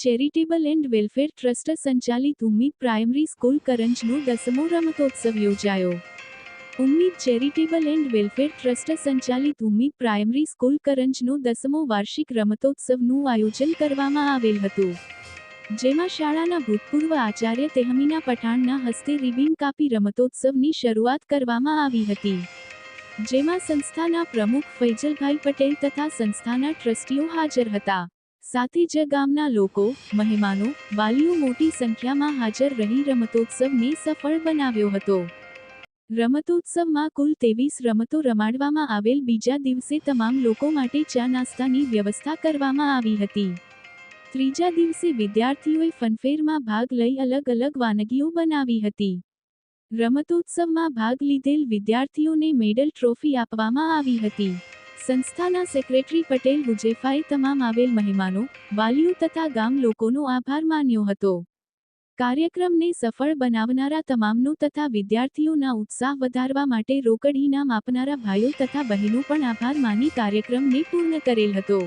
Charitable and welfare trust સંચાલિત Ummeed primary school કરંજનો દસમો રમતોત્સવ યોજાયો. Ummeed charitable and welfare trust સંચાલિત ઉમ્મીદ પ્રાઇમરી સ્કૂલ કરંજનો દસમો વાર્ષિક રમતોત્સવનું આયોજન કરવામાં આવેલ હતું. જેમાં શાળાના ભૂતપૂર્વ આચાર્ય તેહમીના પઠાણના હસ્તે રિબિન કાપી રમતોત્સવની શરૂઆત કરવામાં આવી હતી. જેમાં સંસ્થાના પ્રમુખ ફૈજલભાઈ પટેલ તથા સંસ્થાના ટ્રસ્ટીઓ હાજર હતા. સાથે, જ ગામના લોકો, મહેમાનો, વાલીઓ મોટી સંખ્યામાં હાજર રહી રમતોત્સવને સફળ બનાવ્યો હતો. રમતોત્સવમાં કુલ ત્રેવીસ રમતો રમાડવામાં આવેલ. બીજા દિવસે તમામ લોકો માટે ચા નાસ્તાની વ્યવસ્થા કરવામાં આવી હતી. ત્રીજા દિવસે વિદ્યાર્થીઓએ ફનફેરમાં ભાગ લઈ અલગ અલગ વાનગીઓ બનાવી હતી. રમતોત્સવમાં ભાગ લીધેલ વિદ્યાર્થીઓને મેડલ ટ્રોફી આપવામાં આવી હતી. સંસ્થાના સેક્રેટરી પટેલ હુજેફાએ તમામ આવેલ મહેમાનો, વાલીઓ તથા ગામ લોકોનો આભાર માન્યો હતો. કાર્યક્રમને સફળ બનાવનારા તમામનો તથા વિદ્યાર્થીઓના ઉત્સાહ વધારવા માટે રોકડ ઇનામ આપનારા ભાઈઓ તથા બહેનો પણ આભાર માની કાર્યક્રમને પૂર્ણ કરેલ હતો.